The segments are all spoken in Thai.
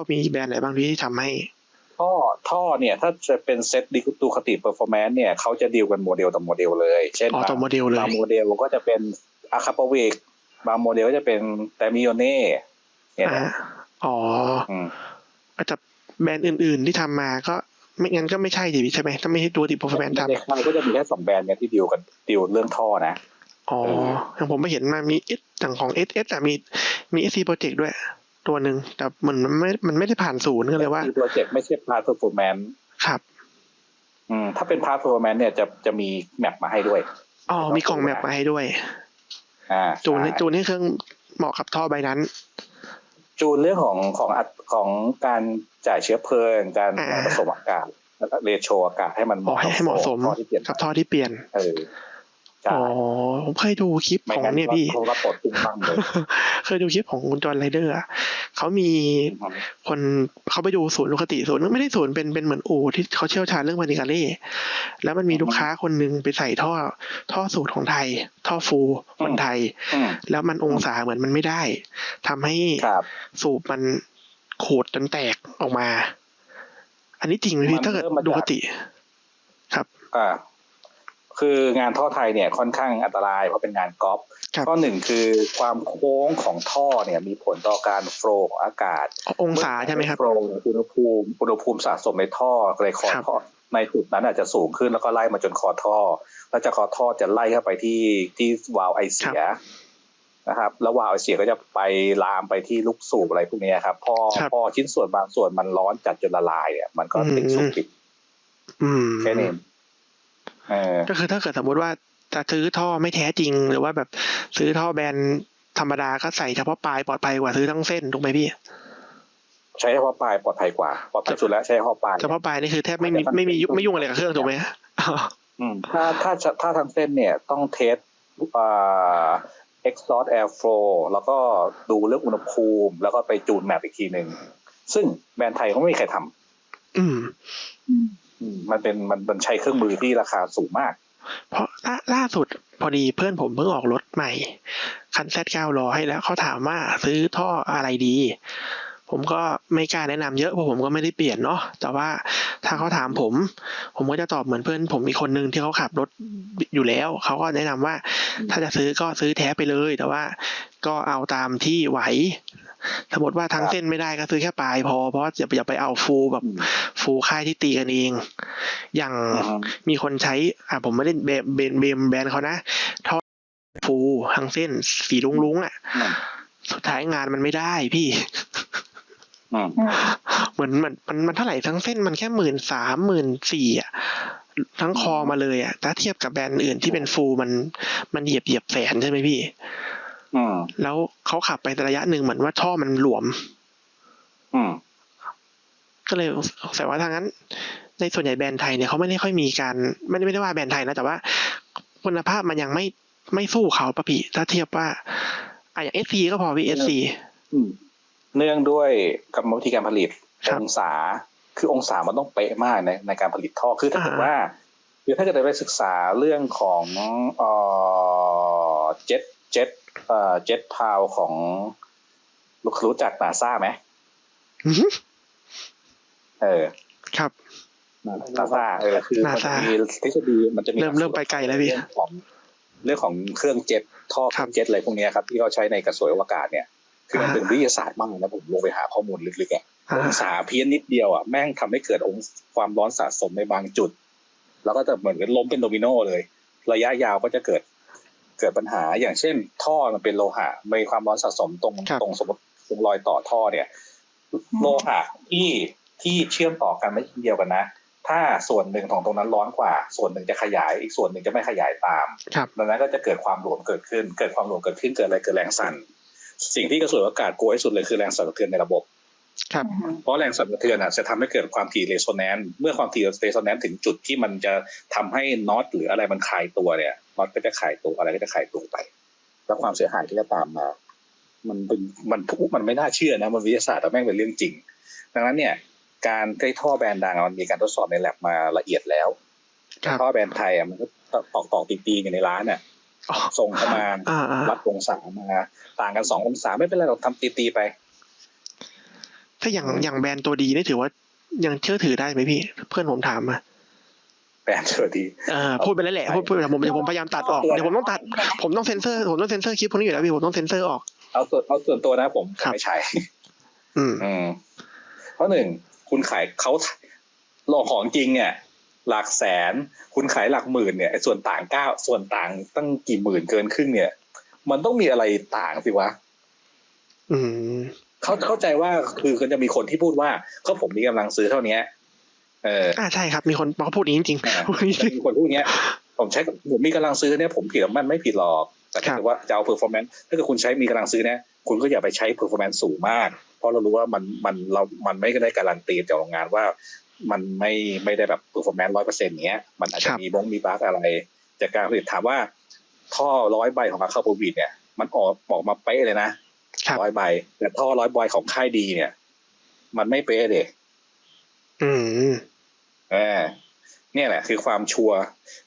นะครับพี่ท่อมีแบรนด์ไหนบ้างที่ทำให้ ท่อท่อเนี่ยถ้าจะเป็นเซตดิดูคติเปอร์ฟอร์แมนซ์เนี่ยเขาจะดีลกันโมเดลต่อโมเดลเลย เช่นอ๋อต่อโมเดลเลยบางโมเดลก็จะเป็นอาคาปวิกบางโมเดลก็จะเป็นแต่มิโอเน่เนี่ยอ่านะอ๋ออืมอาจจะแบรนด์อื่น ๆ ที่ทำมาก็ไม่งั้นก็ไม่ใช่ดิใช่ไหมถ้าไม่ใช่ตัวติด performance ทในค่ายก็จะมีแค่สองแบรนด์เนี่ยที่ดีลกันดีลเรื่องท่อนะำอ๋ออย่างผมไม่เห็นมามีเอสอย่างของเอสเอสอะมีมีเอสซีโปรเจกต์ด้วย ตัวหนึ่งแต่เหมือนมันไม่มันไม่ได้ผ่านศูนย์ก็เลยว่าโปรเจกต์ไม่ใช่พาร์ทเพอร์ฟอร์แมนซ์ครับอืมถ้าเป็นพาร์ทเพอร์ฟอร์แมนซ์เนี่ยจะจะมีแมปมาให้ด้วยอ๋อมีกล่องแมปมาให้ด้วย อ่าจูนให้ใช่จูนให้เครื่องเหมาะกับท่อใบนั้น จูนเรื่องของของอัดของการจ่ายเชื้อเพลิงการอ่าผสมอากาศแล้วก็เรโชอากาศให้มันอ๋อให้ให้เหมาะสมท่อที่เปลี่ยนกับท่อที่เปลี่ยนเออใช่ อ๋อผมเคยดูคลิปไม่ของงั้นเนี่ยพี่เขาก็ปลดตุ้งตั้งเลยเคยดูคลิปของคุณจอห์นไรเดอร์อะเขามีคนเขาไปดูศูนย์ลูกคติศูนย์ไม่ได้ศูนย์เป็นเป็นเหมือนอู่ที่เขาเชี่ยวชาญเรื่องวานิกาเล่แล้วมันมีลูกค้าคนหนึ่งไปใส่ท่อ ท่อสูตรของไทย ท่อฟูคนไทยอืมแล้วมันองศาเหมือนมันไม่ได้ทำให้ครับสูบมันขูดจนแตกออกมา อันนี้จริงไหมมัพี่นถ้าเกิดเริ่มมาจากดูคติครับ อ่า คืองานท่อไทยเนี่ยค่อนข้างอันตรายเพราะเป็นงานกอล์ฟครับข้อหนึ่งคือความโค้งของท่อเนี่ยมีผลต่อการโฟลว์ของอากาศ องศาใช่ไหมครับโฟลว์อุณหภูมิอุณหภูมิสะสมในท่อในคอครับท่อในจุดนั้นอาจจะสูงขึ้นแล้วก็ไล่มาจนคอท่อ แล้วจากคอท่อจะไล่เข้าไปที่ที่วาล์วไอเสียนะครับแล้ววาล์วไอเสียก็จะไปลามไปที่ลูกสูบอะไรพวกนี้ครับพอครับพอชิ้นส่วนบางส่วนมันร้อนจัดจนละลายเนี่ยมันก็ติดอืมสูบติดอืมแค่นี้เออ ก็คือถ้าเกิดสมมติว่าจะซื้อท่อไม่แท้จริง หรือว่าแบบซื้อท่อแบรนด์ธรรมดาก็ใส่เฉพาะปลายปลอดภัยกว่าซื้อทั้งเส้นถูกไหมพี่ใช้เฉพาะปลายปลอดภัยกว่าปลอดภัยสุดแล้วใช้เฉพาะปลายเฉพาะปลายนี่คือแทบไม่มีไม่มียุ่งไม่ยุ่งอะไรกับเครื่องถูกไหมอ๋ออืมถ้าถ้าถ้าทางเส้นเนี่ยต้องเทสอ่า exhaust air flow แล้วก็ดูเรื่องอุณหภูมิ แล้วก็ไปจูนแมปอีกทีหนึ่งซึ่งแบรนด์ไทยเขาไม่มีใครทอืมำอืม มันเป็นมันมันใช้เครื่องมือที่ราคาสูงมาก เพราะล่าล่าสุดพอดีเพื่อนผมเพิ่งออกรถใหม่ คันแซดเก้ารอให้แล้วเขาถามว่าซื้อท่ออะไรดี ผมก็ไม่กล้าแนะนำเยอะเพราะผมก็ไม่ได้เปลี่ยนเนาะแต่ว่าถ้าเขาถามผม ผมก็จะตอบเหมือนเพื่อนผมอีกคนนึงที่เขาขับรถอยู่แล้วเขาก็แนะนำว่า ถ้าจะซื้อก็ซื้อแท้ไปเลย แต่ว่าก็เอาตามที่ไหว สมมติว่าทั้งครับเส้นไม่ได้ก็ซื้อแค่ปลายพอเพราะอย่าไปอย่าไปเอาฟูลแบบอืมฟูลค่ายที่ตีกันเอง อย่างอือฮึมีคนใช้ อ่าผมไม่ได้เบมเบมเบมแบรนด์เขานะท่อฟูลทั้งเส้นสีลุงลุงๆอะอืมสุดท้ายงานมันไม่ได้พี่อืมเหมือนมันมันมันเท่าไหร่ทั้งเส้นมันแค่หมื่นสามหมื่นสี่อะทั้งคอมาเลยอะถ้าเทียบกับแบรนด์อื่นที่เป็นฟูลมันมันเหยียบเหยียบแสนใช่ไหมพี่อืม แล้วเขาขับไประยะหนึ่งเหมือนว่าท่อมันหลวมอืมก็เลยสงสัยว่าทางนั้น ในส่วนใหญ่แบรนด์ไทยเนี่ยเขาไม่ได้ค่อยมีการ ไม่ได้ไม่ได้ว่าแบรนด์ไทยนะแต่ว่าคุณภาพมันยังไม่ไม่สู้เขาปะพี่ถ้าเทียบว่าอะอย่างเอสซีก็พอพี่เอสซีอืมเนื่องด้วยกรรมวิธีการผลิตครับองศาคือองศามันต้องเป๊ะมากในในการผลิตท่อคือถ้าเกิดอ่าว่า คือถ้าเกิดเราไปศึกษาเรื่องของเอ่อเจ็ตเจ็ตเอ่อเจ็ตพาวของลูกรู้จักนาซาไหมอื้อหือเออ ครับนาซาเออคือมันจะ NASA มีทฤษฎีมันจะมีเริ่มเริ่มไปไกลแล้วพี่เรื่องของเรื่องของเครื่องเจ็ตท่อเคครัรื่อบงเจ็ตอะไรพวกเนี้ยครับ ที่เขาใช้ในกระสวยอวกาศเนี่ย คือมันอ่าเป็นวิทยาศาสตร์มากนะผมลงไปหาข้อมูลลึกๆอะอ่าองศาเพี้ยนนิดเดียวอะแม่งทำให้เกิดองค์ความร้อนสะสมในบางจุด แล้วก็จะเหมือนกับล้มเป็นโดมิโนเลย ระยะยาวก็จะเกิดเกิดปัญหาอย่างเช่น ท่อมันเป็นโลหะมีความร้อนสะสมตรงครับตรงสมมติตรงรอยต่อท่อเนี่ย โลหะที่ที่เชื่อมต่อกันไม่เดียวกันนะ ถ้าส่วนหนึ่งของตรงนั้นร้อนกว่า ส่วนหนึ่งจะขยายอีกส่วนหนึ่งจะไม่ขยายตามครับดังนั้นก็จะเกิดความหลวมเกิดขึ้น เกิดความหลวมเกิดขึ้นเกิดอะไรเกิดแรงสั่นสิ่งที่กระสวยอากาศกลัวที่สุดเลยคือแรงสั่นสะเทือนในระบบครับ เพราะแรงสั่นสะเทือนอะจะทำให้เกิดความถี่เรโซแนนซ์เมื่อความถี่เรโซแนนซ์ถึงจุดที่มันจะทำให้น็อตหรืออะไรมันคลายตัวเนี่ยน็อตก็จะคลายตัวอะไรก็จะคลายตัวไป แล้วความเสียหายที่จะตามมา มันเป็นมันทุกมันไม่น่าเชื่อนะมันวิทยาศาสตร์แต่แม่งเป็นเรื่องจริง ดังนั้นเนี่ย การใช้ท่อแบรนด์ดังอะมันมีการทดสอบในแลบมาละเอียดแล้วครับท่อแบรนด์ไทยอะมันก็ตอกตอกตีๆกันในร้านเนี่ยอ๋อส่งเข้ามาอ่าอ่าวัดองศามา ต่างกันสององศาไม่เป็นไรเราทำตีๆไป ถ้าอย่างอย่างแบรนด์ตัวดีนี่ถือว่ายังเชื่อถือได้ไหมพี่ เพื่อนผมถามมาแบรนด์เธอดีเออพูดไปแล้วแหละพูดพูดไปผมเดี๋ยวผมพยายามตัดออกเดี๋ยวผมต้องตัด ผมต้องเซ็นเซอร์ผมต้องเซ็นเซอร์คลิปพวกนี้อยู่แล้วพี่ผมต้องเซ็นเซอร์ออกเอาส่วนเอาส่วนตัวนะผมครับไม่ใช่อืมอืมเพราะหนึ่งคุณขายเขาหลอกของจริงเนี่ยหลักแสน คุณขายหลักหมื่นเนี่ยไอ้ส่วนต่างเก้าส่วนต่างตั้งกี่หมื่นเกินครึ่งเนี่ย มันต้องมีอะไรต่างสิวะ อืม เขาเข้าใจว่าคือมันจะมีคนที่พูดว่าก็ผมมีกำลังซื้อเท่าเนี้ย เอออ่าใช่ครับ มีคนเขาพูดอย่างนี้จริงอ่าๆพูดอย่างนี้จริงมีคนพูดอย่างเงี้ย ผมใช้ผมมีกำลังซื้อเนี่ยผมผิดหรือมันไม่ผิดหรอกแต่ครัถ้าบเกิดว่าจะเอา performance ถ้าเกิดคุณใช้มีกำลังซื้อเนี่ยคุณก็อย่าไปใช้ performance สูงมาก เพราะเรารู้ว่ามันมันเรามันไม่ได้การันตีจากโรงงานว่า มันไม่ไม่ได้แบบ performance ร้อยเปอร์เซ็นต์เนี้ยมันอาจจะมีบงมีบั๊กอะไร จากการผลิตถามว่า ท่อร้อยใบของอาคาโปวิดเนี่ย มันออกออกมาเป๊ะเลยนะค รับร้อยใบ แต่ท่อร้อยใบของค่ายดีเนี่ย มันไม่เป๊ะเลยอืมเออเนี่ยแหละ คือความชัวร์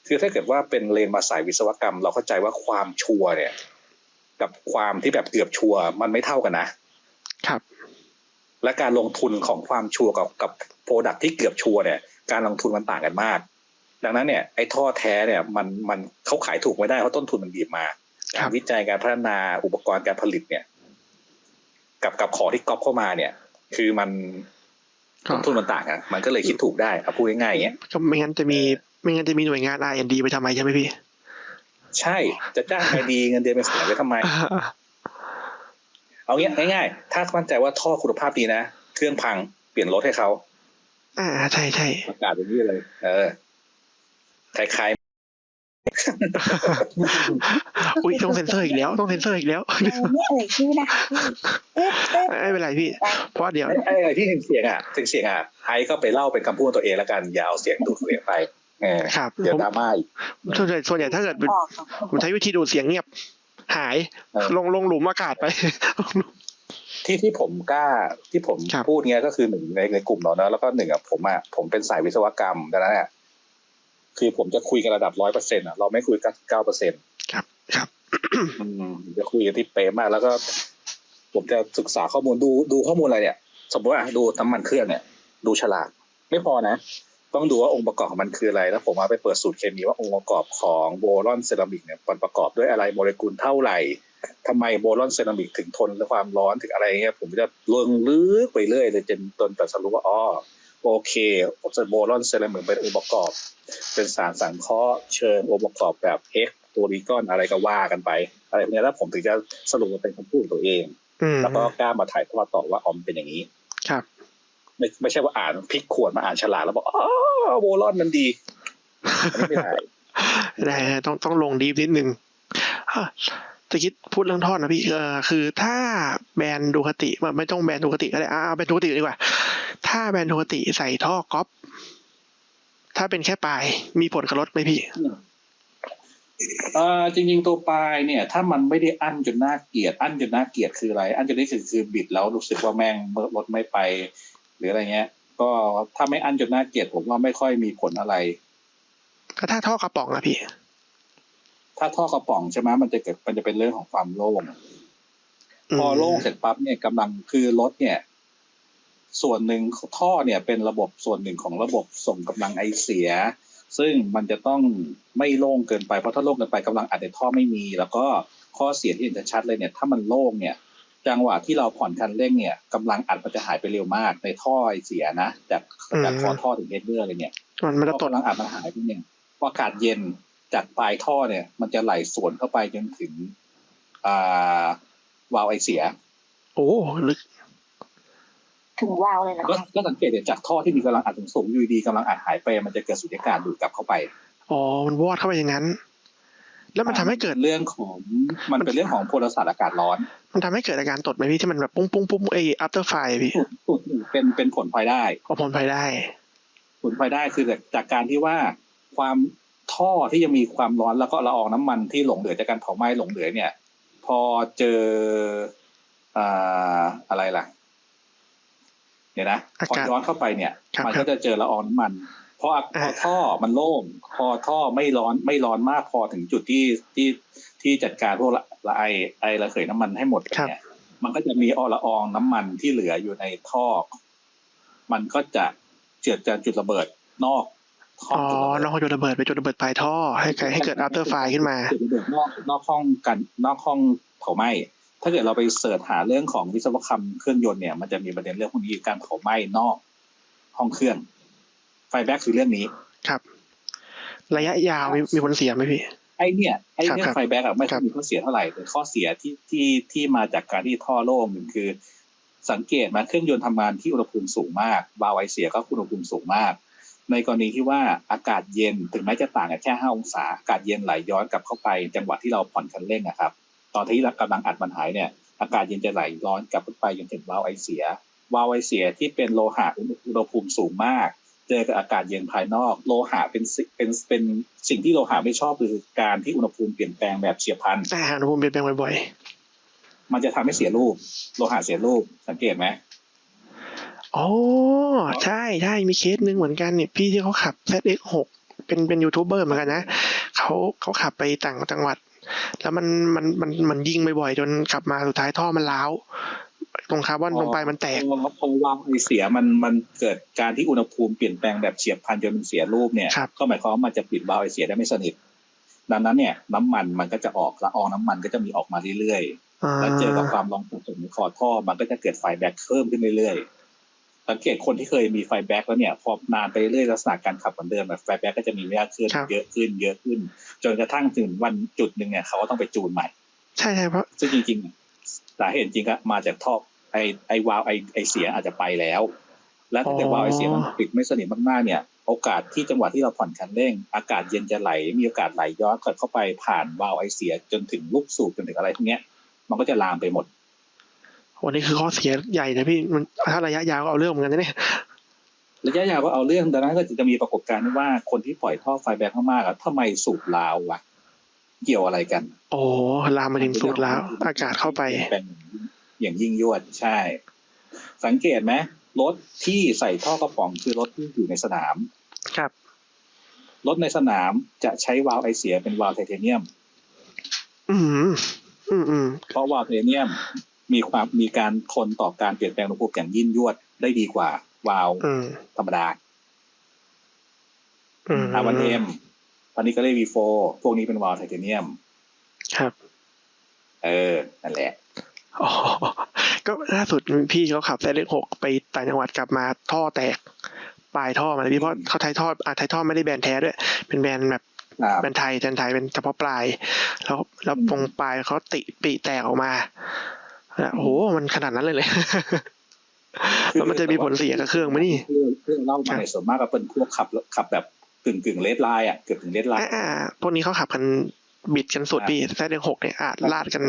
คือถ้าเกิดว่าเป็นเลนมาสายวิศวกรรม เราเข้าใจว่าความชัวร์เนี่ย กับความที่แบบเกือบชัวร์มันไม่เท่ากันนะครับ และการลงทุนของความชัวร์กับกับโปรดักที่เกือบชัวร์เนี่ย การลงทุนมันต่างกันมาก ดังนั้นเนี่ยไอ้ท่อแท้เนี่ย มันมันเขาขายถูกไม่ได้เพราะต้นทุนมันบีบมาครักาบรวิจัยการพัฒนาอุปกรณ์การผลิตเนี่ย กับกับของที่ก๊อปเข้ามาเนี่ย คือมันก็ต้นทุนมันต่างกันมันก็เลยคิดถูกได้เอาพูดง่ายๆอย่างเงี้ยก็ไม่งั้นจะมีไม่งั้นจะมีหน่วยงาน R&D ไปทำไมใช่ไหมพี่ ใช่จะจ้างใครดีเงินเดือนเป็นแสนไว้ทำไม เอางี้ง่ายๆ ถ้ามั่นใจว่าท่อคุณภาพดีนะ เครื่องพังเปลี่ยนรถให้เขาอ่าใช่ใช่ประกาศแบบนี้เลย เออคล้าย อุ้ยต้องเซ็นเซอร์อีกแล้ว ต้องเซ็นเซอร์อีกแล้วเราไม่เอ่ยชื่อนะคะพี่เอ๊ะเอ๊ะไม่เป็นไรพี่ เพราะเดี๋ยวๆไอ้ไอ้ที่เสียงอะเสียงอะไอ้ก็ไปเล่าเป็นคำพูดตัวเองแล้วกันอย่าเอาเสียงดูดเสียงไปเออครับเดี๋ยวผมดราม่าอีกส่วนใหญ่ส่วนใหญ่ถ้าเกิดเป็นออกค่ะผมใช้วิธีดูดเสียงเงียบ หายเออลงลงหลุมอากาศไปที่ที่ผมกล้าที่ผมครับพูดเงี้ยก็คือหนึ่งในในกลุ่มเรานะแล้วก็หนึ่งอะผมอะผมเป็นสายวิศวกรรมดังนั้นอะ คือผมจะคุยกันระดับร้อยเปอร์เซ็นต์อะเราไม่คุยกันเก้าเปอร์เซ็นต์ครับครับอืมจะคุยกันที่เป๊ะมากแล้วก็ ผมจะศึกษาข้อมูลดูดูข้อมูลอะไรเนี่ย สมมติว่าดูน้ำมันเครื่องเนี่ย ดูฉลากไม่พอนะ ต้องดูว่าองค์ประกอบของมันคืออะไร แล้วผมมาไปเปิดสูตรเคมีว่าองค์ประกอบของโบรอนเซรามิกเนี่ยมันประกอบด้วยอะไรโมเลกุลเท่าไหร่ทำไมโบรอนเซรามิกถึงทนความร้อนถึงอะไรเงี้ยผมจะลงลึกไปเรื่อยเลยจนจนแต่สรุปว่าอ๋อ โอเคโบรอนเซรามิกเป็นองค์ประกอบ เป็นสารสังเคราะห์เชิงองค์ประกอบแบบ X ตัวรีกอนอะไรก็ว่ากันไป อะไรพวกนี้แล้วผมถึงจะสรุปเป็นคำพูดตัวเอง แล้วก็กล้ามาถ่ายทอดต่อว่าออมเป็นอย่างนี้ ครับ ไม่ไม่ใช่ว่าอ่านพลิกขวดมาอ่านฉลากแล้วบอกอ๋อโบลอนมันดีไม่ได้ได้ได้ต้องต้องลงดีฟนิดนึง อะจะคิดพูดเรื่องทอดนะพี่เออคือถ้าแบรนด์ดูคติไม่ไม่ต้องแบรนด์ดูคติก็ได้อ่าเอาแบรนด์ดูคติดีกว่า ถ้าแบรนด์ดูคติใส่ท่อก๊อปถ้าเป็นแค่ปลายมีผลกับรถไหมพี่เออจริงๆตัวปลายเนี่ย ถ้ามันไม่ได้อั้นจนน่าเกลียดอั้นจนน่าเกลียดคืออะไร อั้นจนนี่คือคือบิดแล้วรู้สึกว่าแม่งรถไม่ไป หรืออะไรเงี้ย ก็ถ้าไม่อั้นจนน่าเกลียดผมว่าไม่ค่อยมีผลอะไรก็ถ้าท่อกระป๋องอะพี่ ถ้าท่อกระป๋องใช่ไหมมันจะเกิดมันจะเป็นเรื่องของความโล่งมพอโล่งเสร็จปั๊บเนี่ยกำลังคือรถเนี่ย ส่วนหนึ่งท่อเนี่ยเป็นระบบส่วนหนึ่งของระบบส่งกำลังไอเสีย ซึ่งมันจะต้องไม่โล่งเกินไปเพราะถ้าโล่งเกินไปกำลังอัดในท่อไม่มี แล้วก็ข้อเสียที่เห็นชัดเลยเนี่ย ถ้ามันโล่งเนี่ยจังหวะที่เราผ่อนคันเร่งเนี่ยกำลังอัดมันจะหายไปเร็วมาก ในท่อไอเสียนะจากจากคอท่อถึงเฮดเดอร์เลยเนี่ยมันมันพจะอตดกำลังอัดมันหายไปเนี่ยพออากาศเย็น จากปลายท่อเนี่ย มันจะไหลสวนเข้าไปจนถึงอ่าวาล์วไอเสีย โอ้ลึก ถึงวาวเลยนะก็คะก็สังเกตเนี่ยจากท่อที่มีกำลังอัดสูงๆอยู่ดีๆกำลังอัดหายไป มันจะเกิดสุญญากาศดูดกลับเข้าไปอ๋อมันวอดเข้าไปอย่างนั้น แล้วมันทำให้เกิดเรื่องของมันเป็นเรื่องของพลศาสตร์อากาศร้อน มันทำให้เกิดอาการตดไหมพี่ที่มันแบบปุ้งปุ้งปุ้งไอ after fire พี่เป็นเป็นผลพลอยได้เอาผลไปได้ ผลพลอยได้คือจากจากการที่ว่าความ ท่อที่ยังมีความร้อนแล้วก็ละอองน้ำมันที่หลงเหลือจากการเผาไหม้หลงเหลือเนี่ย พอเจออ่าอะไรล่ะเดี๋ยวนะพอย้อนเข้าไปเนี่ยครับมันครัก็บจะเจอละอองน้ำมันพอพอท่อมันโล่งพอท่อไม่ร้อนไม่ร้อนมากพอถึงจุดที่ที่ที่จัดการพวกละละไอไอระเหยน้ำมันให้หมดไปเนี่ยมันก็จะมีอละอองน้ำมันที่เหลืออยู่ในท่อ มันก็จะเจือดจะจุดระเบิดนอกห้ ออ๋งอจุดระเบิดน้องจุดระเบิดไปจุดระเบิดปลายท่อ ให้เกิดให้เกิด after fire ขึ้นมาจุดระเบิดนอกนอกห้องกันนอกห้องเผาไหม้ถ้าเกิดเราไปเสิร์ชหาเรื่องของวิศวกรรมเครื่องยนต์เนี่ยมันจะมีประเด็นเรื่องพวกนี้การเผาไหม้นอก ห้องเครื่อง ไฟแบ็กคือเรื่องนี้ครับ ระยะยาวมีมีผลเสียไหมพี่ไอเนี่ยไอเรื่อครังบไฟแบ็กอะไม่ครัค่อบยมีข้อเสียเท่าไหร่แต่ข้อเสียที่ที่ที่มาจากการที่ท่อโล่งหนึ่งคือ สังเกตมาเครื่องยนต์ทำงานที่อุณหภูมิสูงมากวาล์วไอเสียก็อุณหภูมิสูงมาก ในกรณีที่ว่าอากาศเย็นถึงแม้จะต่างกันแค่ห้าองศาอากาศเย็นไหลย้อนกลับเข้าไปจังหวะที่เราผ่อนคันเร่งนะครับ ตอนที่เรากำลังอัดมันหายเนี่ยอากาศเย็นจะไหลย้อนกลับเข้าไปจนถึงวาล์วไอเสียวาล์วไอเสียที่เป็นโลหะอุณหภูมิสูงมาก เจอกับอากาศเย็นภายนอก โลหะเป็นสิ่งเป็นเป็นสิ่งที่โลหะไม่ชอบคือการที่อุณหภูมิเปลี่ยนแปลงแบบเฉียบพลันอาหารอุณหภูมิเปลี่ยนแปลงบ่อยมันจะทำให้เสียรูป โลหะเสียรูปสังเกตไหมๆ อ๋อใช่ใช่มีเคสหนึ่งเหมือนกันเนี่ยพี่ที่เขาขับ ZX6 เป็นเป็นยูทูบเบอร์เหมือนกันนะเขาเขาขับไปต่างจังหวัด แล้วมันมันมันมันยิงบ่อยๆจนขับมาสุดท้ายท่อมันร้าวตรงคาร์บอนตรงปลายมันแตกพอพอวาล์วไอเสียมันมันเกิดการที่อุณหภูมิเปลี่ยนแปลงแบบเฉียบพลันจนมันเสียรูปเนี่ยครับก็หมายความว่ามันจะปิดวาล์วไอเสียได้ไม่สนิทดังนั้นเนี่ยน้ำมันมันก็จะออกละอองน้ำมันก็จะมีออกมาเรื่อยๆอ่าแล้วเจอกับความร้อนสูงในคอท่อมันก็จะเกิดไฟแบ็กเพิ่มขึ้นเรื่อยๆ สังเกตคนที่เคยมีไฟแบ็กแล้วเนี่ยพอนานไปเรื่อยลักษณะการขับเหมือนเดิมแบบไฟแบ็กก็จะมีเยอะขึ้นเยอะขึ้นเยอะขึ้น จนกระทั่งถึงวันจุดหนึ่งเนี่ยเขาก็ต้องไปจูนใหม่ ใช่ใช่เพราะซึ่งจริงๆสาเหตุจริงก็มาจากท่อไอไอวาล์วไอไอเสียอาจจะไปแล้ว และถ้าเกิดวาล์วไอเสียมันปิดไม่สนิทมากๆเนี่ย โอกาสที่จังหวะที่เราผ่อนคันเร่ง อากาศเย็นจะไหล มีโอกาสไหลย้อนกลับเข้าไปผ่านวาล์วไอเสียจนถึงลูกสูบจนถึงอะไรพวกเนี้ย มันก็จะลามไปหมด วันนี้คือข้อเสียใหญ่นะพี่มันถ้าระยะยาวก็เอาเรื่องเหมือนกันนะเนี่ยระยะยาวก็เอาเรื่องดังนั้นก็จะมีปรากฏการณ์ว่าคนที่ปล่อยท่อไฟแบ็คมากๆอะทำไมสูบลาววะเกี่ยวอะไรกัน โอ้ลามมาถึงสูดแล้วอากาศเข้าไปเป็นอย่างยิ่งยวดใช่ สังเกตไหมรถที่ใส่ท่อกระป๋องคือรถที่อยู่ในสนาม ครับ รถในสนามจะใช้วาล์วไอเสียเป็นวาล์วไทเทเนียม อืมอืมอืมเพราะวาล์วไทเทเนียม มีความมีการทนต่อการเปลี่ยนแปลงอุณหภูมิอย่างยิ่งยวดได้ดีกว่าวาล์วอืมธรรมดาอืมอาวันเอ็มตอนนี้ก็เรียกวีโฟพวกนี้เป็นวาล์วไทเทเนียม ครับ เออ นั่นแหละอ๋อก็ล่าสุดพี่เขาขับแซดหกไปต่างจังหวัดกลับมาท่อแตก ปลายท่อมาเลยพี่เพราะเขาไทยท่ออะไทยท่อไม่ได้แบรนด์แท้ด้วย เป็นแบรนด์แบบครับแบรนด์ไทยแบรนด์ไทยเป็นเฉพาะปลาย แล้วแล้วอืมตรงปลายเขาติปีแตกออกมาแล้ว โอ้โหมันขนาดนั้นเลยเลยแล้วมันจะมีผลเสียกับเครื่องไหมนี่เครื่องเครื่องเล่ามาในยส่วนมากก็เป็นพวกขับขับแบบกึ่งกึ่งเลดไลน์อะเกือบถึงเลดไลน์อ่าพวกนี้เขาขับกันบิดกันสุดพี่แซดหกเนี่ยอาจลาดกัน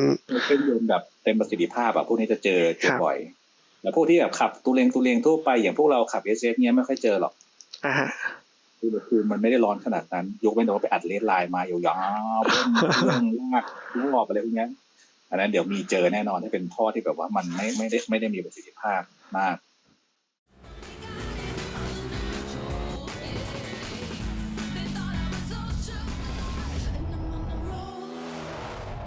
เครื่องยนต์แบบเต็มประสิทธิภาพอะพวกนี้จะเจอเจคอรับบ่อย แล้วพวกที่แบบขับตูเลงตูเลงทั่วไปอย่างพวกเราขับเอสเนี้ยไม่ค่อยเจอหรอกอ่าฮะอุณหภูมิมันไม่ได้ร้อนขนาดนั้น ยกเว้นแต่ว่าไปอัดเลดไลน์มายาวๆเบิ้ลเครื่องลากรอบอะไรพวกเนี้ย อันนั้นเดี๋ยวมีเจอแน่นอนถ้าเป็นท่อที่แบบว่ามันไม่ไม่ได้ไม่ได้มีประสิทธิภาพมาก